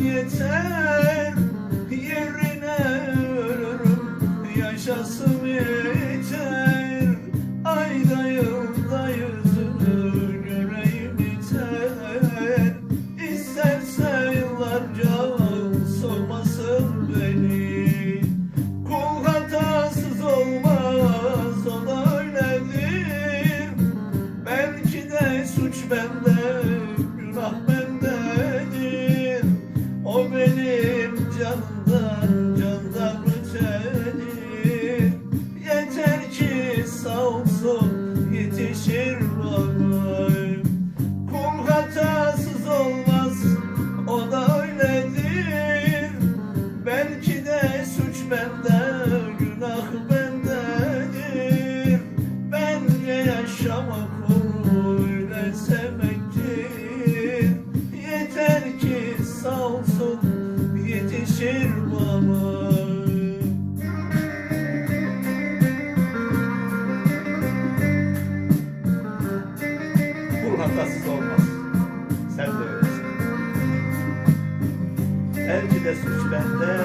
yeter Yerine ölürüm yaşasım yeter. Ayda yılda yüzünü göreyim yeter İsterse yıllarca sormasın beni. Kul olmaz o da öyledir. Belki de suç bende, bende, günah bendedir. Bence yaşamak öyle hatasız olmaz. Sen de öylesin. Belki de suç bende,